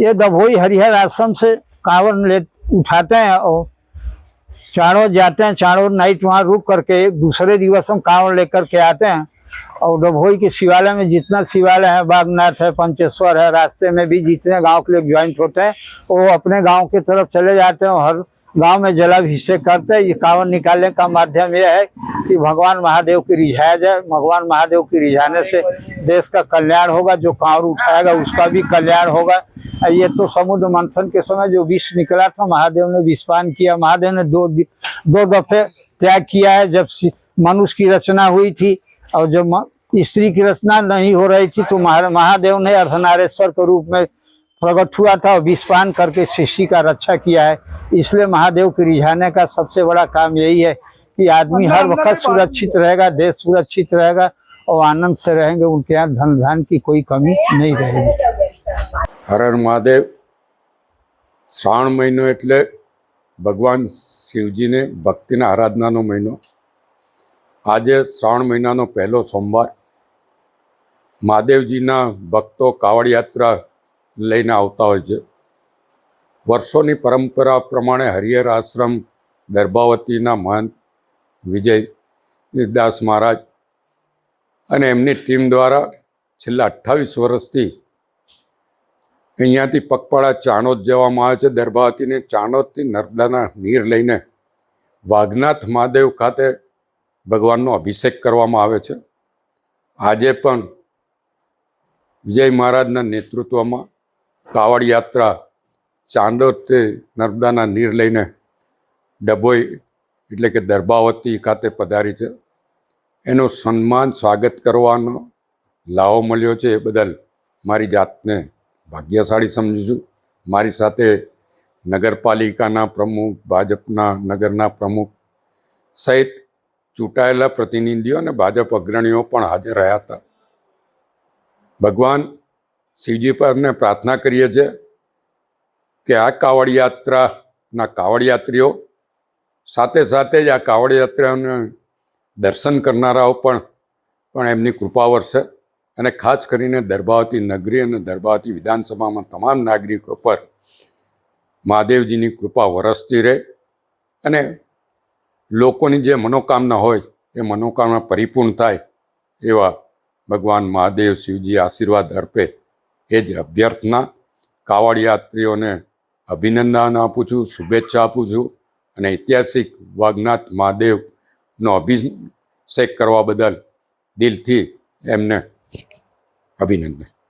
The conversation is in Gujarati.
ये डभोई हरिहर आश्रम से कांवर ले उठाते हैं और चारों जाते हैं, चारों नाइट वहाँ रुक करके दूसरे दिवस हम कांवर लेकर के आते हैं। और डभोई के शिवालय में जितना शिवालय है, बागनाथ है, पंचेश्वर है, रास्ते में भी जितने गाँव के लोग ज्वाइंट होते हैं, वो अपने गाँव की तरफ़ चले जाते हैं और हर गाँव में जलाभिषेक करते हैं। ये कांवर निकालने का माध्यम यह है कि भगवान महादेव की रिझाया जाए, भगवान महादेव की रिझाने से देश का कल्याण होगा, जो कांवर उठाएगा उसका भी कल्याण होगा। ये तो समुद्र मंथन के समय जो विष निकला था, महादेव ने विषपान किया, महादेव ने दो दो दफे त्याग किया है, जब मनुष्य की रचना हुई थी, और जब स्त्री की रचना नहीं हो रही थी तो महादेव ने अर्धनारेश्वर के रूप में प्रकट हुआ था और विषपान करके सृष्टि का रक्षा किया है। इसलिए महादेव को रिझाने का सबसे बड़ा काम यही है कि आदमी हर वक्त सुरक्षित रहेगा देश सुरक्षित रहेगा और आनंद से रहेंगे उनके यहाँ धन धान की कोई कमी नहीं रहेगी હર હર મહાદેવ શ્રાવણ મહિનો એટલે ભગવાન શિવજીને ભક્તિના આરાધનાનો મહિનો આજે શ્રાવણ મહિનાનો પહેલો સોમવાર મહાદેવજીના ભક્તો કાવડ યાત્રા લઈને આવતા હોય છે વર્ષોની પરંપરા પ્રમાણે હરિહર આશ્રમ દર્ભાવતીના મહંત વિજય દાસ મહારાજ અને એમની ટીમ દ્વારા છેલ્લા અઠ્ઠાવીસ વર્ષથી અહીંયાથી પગપાળા ચાણોદ જવામાં આવે છે. દરભાવતીને ચાણોદથી નર્મદાના નીર લઈને વાઘનાથ મહાદેવ ખાતે ભગવાનનો અભિષેક કરવામાં આવે છે. આજે પણ વિજય મહારાજના નેતૃત્વમાં કાવડ યાત્રા ચાંદોદથી નર્મદાના નીર લઈને ડભોઈ એટલે કે દરબાવતી ખાતે પધારી છે. એનું સન્માન, સ્વાગત કરવાનો લાવો મળ્યો છે એ બદલ મારી જાતને ભાગ્યશાળી સમજું છું. મારી સાથે નગરપાલિકાના પ્રમુખ, ભાજપના નગરના પ્રમુખ સહિત ચૂંટાયેલા પ્રતિનિધિઓ અને ભાજપ અગ્રણીઓ પણ હાજર રહ્યા હતા. ભગવાન શિવજી પરને પ્રાર્થના કરીએ છીએ કે આ કાવડ યાત્રાના કાવડ યાત્રીઓ સાથે સાથે જ આ કાવડ યાત્રાઓને દર્શન કરનારાઓ પણ પણ એમની કૃપા વરસે. અને ખાસ કરીને દરબાવતી નગરી અને દરબાવતી વિધાનસભામાં તમામ નાગરિકો પર મહાદેવજીની કૃપા વરસતી રહે. અને લોકોની જે મનોકામના હોય, એ મનોકામના પરિપૂર્ણ થાય એવા ભગવાન મહાદેવ શિવજી આશીર્વાદ અર્પે એ જ અભ્યર્થના. કાવડ યાત્રીઓને અભિનંદન આપું છું, શુભેચ્છા આપું છું. અને ઐતિહાસિક વાઘનાથ મહાદેવનો અભિષેક કરવા બદલ દિલથી એમને અભિનંદન.